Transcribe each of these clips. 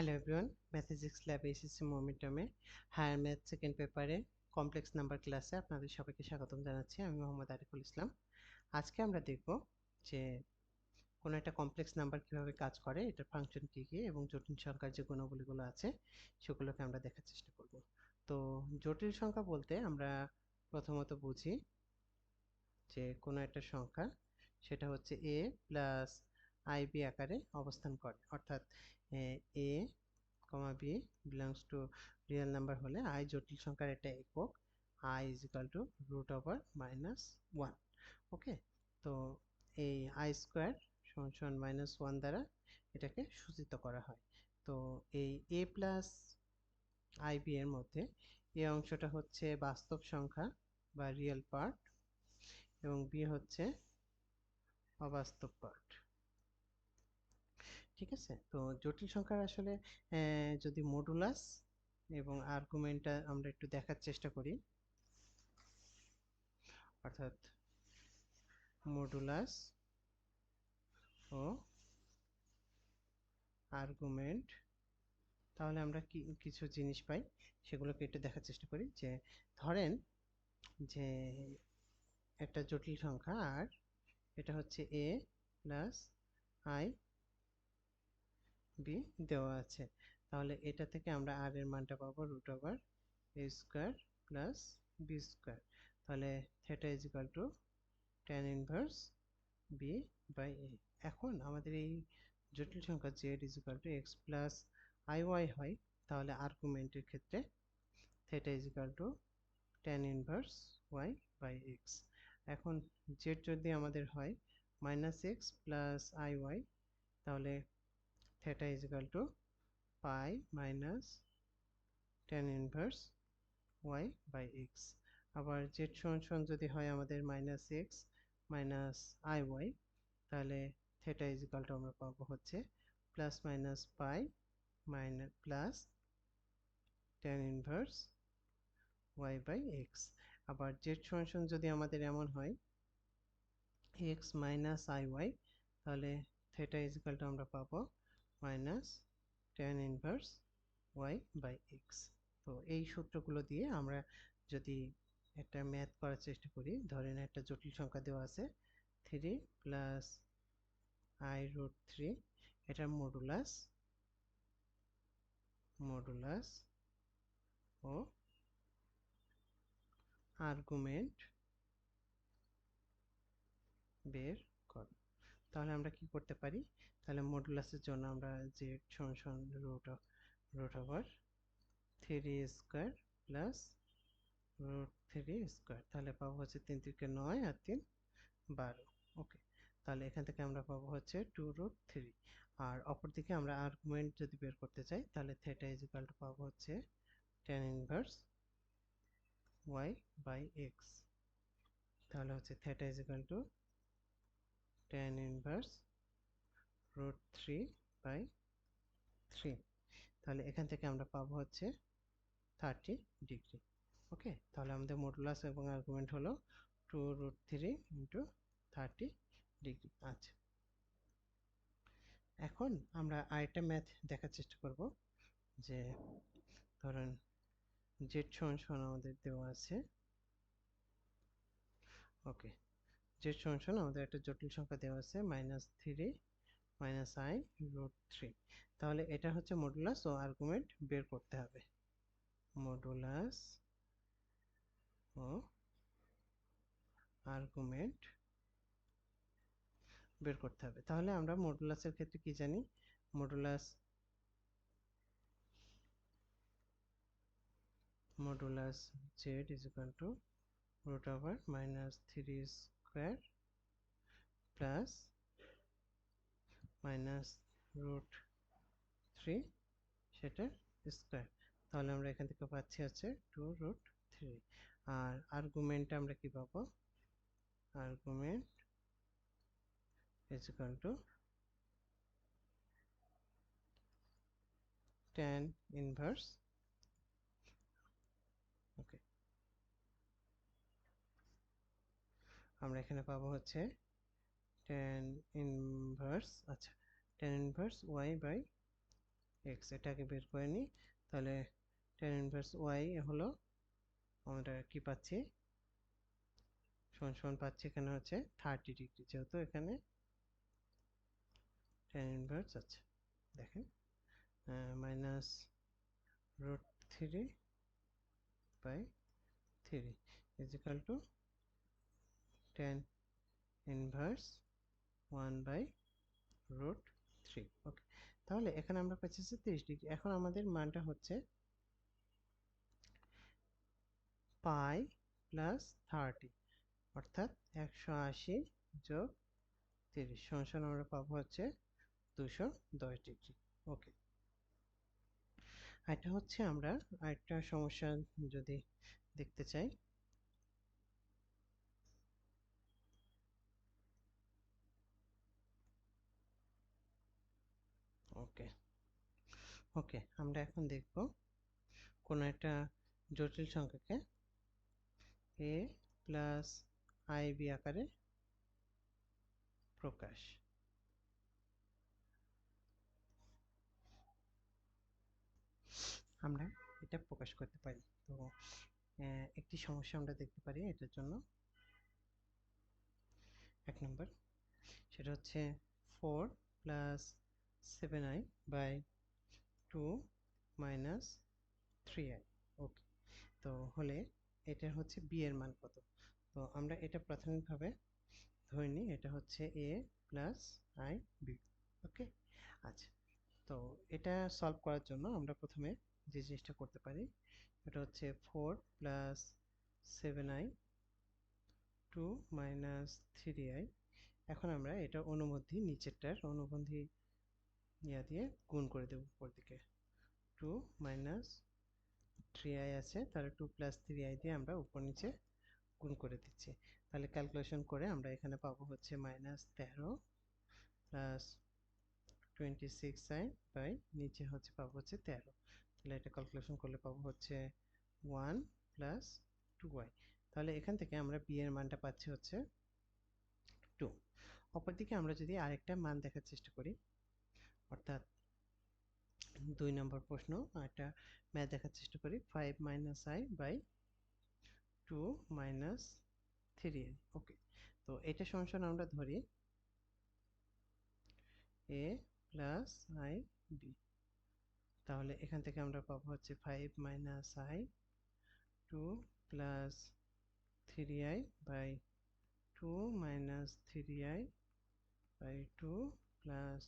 Hello everyone mathematics lab SSC মোমেন্টামে higher math second পেপারে complex number ক্লাসে আপনাদের সবাইকে স্বাগতম জানাচ্ছি। আমি মোহাম্মদ আরিফুল ইসলাম। আজকে আমরা দেখব যে কোনো একটা কমপ্লেক্স নাম্বার কীভাবে কাজ করে, এটার ফাংশন কী কী এবং জটিল সংখ্যার যে গুণাবলীগুলো আছে, সেগুলোকে আমরা দেখার চেষ্টা করব। তো জটিল সংখ্যা বলতে আমরা প্রথমত বুঝি যে কোনো একটা সংখ্যা, সেটা হচ্ছে এ প্লাস আই বি আকারে অবস্থান করে। অর্থাৎ A comma B belongs to real number হলে আই জটিল সংখ্যার একটা একক I is equal to root over minus one okay তো এই আই স্কোয়ার সমান মাইনাস ওয়ান দ্বারা এটাকে সূচিত করা হয়। তো এই এ প্লাস আই বি এর মধ্যে এ অংশটা হচ্ছে বাস্তব সংখ্যা বা রিয়েল পার্ট এবং বি হচ্ছে অবাস্তব পার্ট ঠিক আছে? তো জটিল সংখ্যার আসলে যদি মডুলাস এবং আর্গুমেন্টটা আমরা একটু দেখার চেষ্টা করি। অর্থাৎ মডুলাস ও আর্গুমেন্ট তাহলে আমরা কি, কিছু জিনিস পাই, সেগুলোকে একটু দেখার চেষ্টা করি। যে ধরেন যে একটা জটিল সংখ্যা, আর এটা হচ্ছে এ প্লাস আই বি দেওয়া আছে। তাহলে এটা থেকে আমরা আর এর মানটা পাবো root over A square plus B square তাহলে theta is equal to tan inverse B by A এখন আমাদের এই জটিল সংখ্যা Z is equal to X plus I Y হয়, তাহলে আর্গুমেন্টের ক্ষেত্রে theta is equal to tan inverse Y by X এখন জেড যদি আমাদের হয় minus X plus I Y তাহলে theta is equal to pi minus tan inverse y by x. আবার z সমান যদি হয় আমাদের minus X minus I Y তাহলে থেটা ইজ ইকাল আমরা পাবো হচ্ছে plus minus pi minus plus tan inverse Y by X আবার জেড সমান যদি আমাদের এমন হয় এক্স মাইনাস আই ওয়াই তাহলে থেটা ইজ ইকাল আমরা পাবো minus tan inverse Y by X তো এই সূত্রগুলো দিয়ে আমরা যদি একটা ম্যাথ করার চেষ্টা করি, ধরেন একটা জটিল সংখ্যা দেওয়া আছে three plus I root three এটার মডুলাস মডুলাস ও আর্গুমেন্ট বের কর। তাহলে আমরা কি করতে পারি? তাহলে মডুলাসের জন্য আমরা জেড সমান সমান root root over three square plus root three square তাহলে পাবো হচ্ছে তিন তিনকে নয় আর তিন বারো ওকে তাহলে এখান থেকে আমরা পাবো হচ্ছে টু রুট থ্রি আর অপরদিকে আমরা আর্গুমেন্ট যদি বের করতে চাই, তাহলে থেটা ইজ ইকাল টু পাবো হচ্ছে tan inverse Y by X তাহলে হচ্ছে theta is equal to tan inverse root 3 by 3 তাহলে এখান থেকে আমরা পাবো হচ্ছে 30 ডিগ্রি ওকে তাহলে আমাদের মডুলাস এবং আর্গুমেন্ট হলো two root three into thirty degree আচ্ছা। এখন আমরা আরেকটা ম্যাথ দেখার চেষ্টা করব। যে ধরেন জেড সমান আমাদের দেওয়া আছে। ওকে যে সমান আমাদের একটা জটিল সংখ্যা দেওয়া আছে minus three minus I root three তাহলে এটা হচ্ছে মডুলাস ও আর্গুমেন্ট বের করতে হবে। মডুলাস ও আর্গুমেন্ট বের করতে হবে। তাহলে আমরা মডুলাসের ক্ষেত্রে কি জানি? Modulus modulus z is equal to root over minus 3 square plus minus root three সেটা স্কোয়ার তাহলে আমরা এখান থেকে পাচ্ছি হচ্ছে টু রুট থ্রি আর আর্গুমেন্টটা আমরা কি পাবো? Argument is equal to tan inverse. Okay আমরা এখানে পাবো হচ্ছে টেন ইনভার্স আচ্ছা tan inverse y by x এটাকে বের করে নিই তাহলে টেন ইনভার্স ওয়াই হলো আমরা কি পাচ্ছি? সমান সমান পাচ্ছি এখানে হচ্ছে থার্টি ডিগ্রি যেহেতু এখানে টেন ইনভার্স আছে দেখেন minus root three by three is equal to tan inverse one by root three okay তাহলে এখানে আমরা পাচ্ছি যে তিরিশ ডিগ্রি। এখন আমাদের মানটা হচ্ছে পাই প্লাস থার্টি অর্থাৎ একশো আশি যোগ তিরিশ। সমান আমরা পাবো হচ্ছে দুশো দশ ডিগ্রি। ওকে এটা হচ্ছে আমরা আরেকটা সমস্যা যদি দেখতে চাই ওকে ওকে, আমরা এখন দেখব কোনো একটা জটিল সংখ্যাকে এ প্লাস আই বি আকারে প্রকাশ। আমরা এটা প্রকাশ করতে পারি। তো একটি সমস্যা আমরা দেখতে পারি এটার জন্য। এক নম্বর, সেটা হচ্ছে four plus seven i by two minus three i okay তো হলে এটা হচ্ছে বি এর মান কত? তো আমরা এটা প্রাথমিকভাবে ধরে নিই, এটা হচ্ছে a plus i b okay আচ্ছা তো এটা সলভ করার জন্য আমরা প্রথমে যে জিনিসটা করতে পারি, এটা হচ্ছে four plus seven i two minus three i এখন আমরা এটা অনুবন্ধী, নিচেরটার অনুবন্ধী ইয়া দিয়ে গুণ করে দেবো উপর দিকে। টু মাইনাস থ্রি আই আছে, তাহলে টু প্লাস থ্রি আই দিয়ে আমরা উপর নিচে গুণ করে দিচ্ছি। তাহলে ক্যালকুলেশন করে আমরা এখানে পাবো হচ্ছে মাইনাস তেরো plus twenty six i by নিচে হচ্ছে পাবো হচ্ছে তেরো। তাহলে এটা ক্যালকুলেশন করলে পাবো হচ্ছে ওয়ান প্লাস টু ওয়াই তাহলে এখান থেকে আমরা বি এর মানটা পাচ্ছি হচ্ছে টু। অপরদিকে আমরা যদি আরেকটা মান দেখার চেষ্টা করি অর্থাৎ দুই নম্বর প্রশ্ন, একটা ম্যাথ দেখার চেষ্টা করি five minus i by two minus three okay তো এটা সমস্যা আমরা ধরি এ প্লাস আই বি তাহলে এখান থেকে আমরা পাবো হচ্ছে five minus i two plus three i by two minus three i by two plus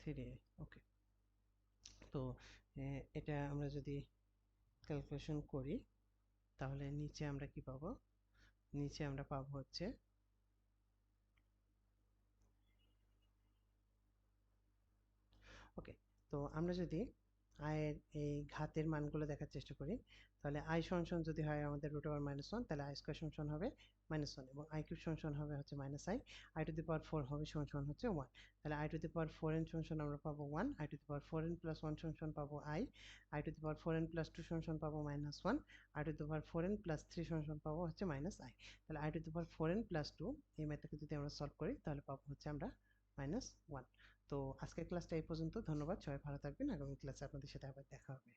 three a okay তো এটা আমরা যদি ক্যালকুলেশন করি, তাহলে নিচে আমরা কি পাবো? নিচে আমরা পাবো হচ্ছে ওকে তো আমরা যদি আয়ের এই ঘাতের মানগুলো দেখার চেষ্টা করি। তাহলে আই সমান যদি হয় আমাদের রুট ওভার মাইনাস ওয়ান তাহলে আই স্কোয়ার সমান হবে মাইনাস ওয়ান এবং আই কিউব সমান হবে হচ্ছে minus i i to the power four হবে সমান হচ্ছে ওয়ান তাহলে i to the power four n সমান আমরা পাবো one i to the power four n plus one সমান পাবো i i to the power four n plus two সমান পাবো minus one i to the power four n plus three সমান পাবো হচ্ছে মাইনাস আই তাহলে i to the power four n plus two এই ম্যাথটাকে যদি আমরা সলভ করি, তাহলে পাবো হচ্ছে আমরা মাইনাস ওয়ান তো আজকের ক্লাসটা এই পর্যন্ত। ধন্যবাদ, সবাই ভালো থাকবেন। আগামী ক্লাসে আপনাদের সাথে আবার দেখা হবে।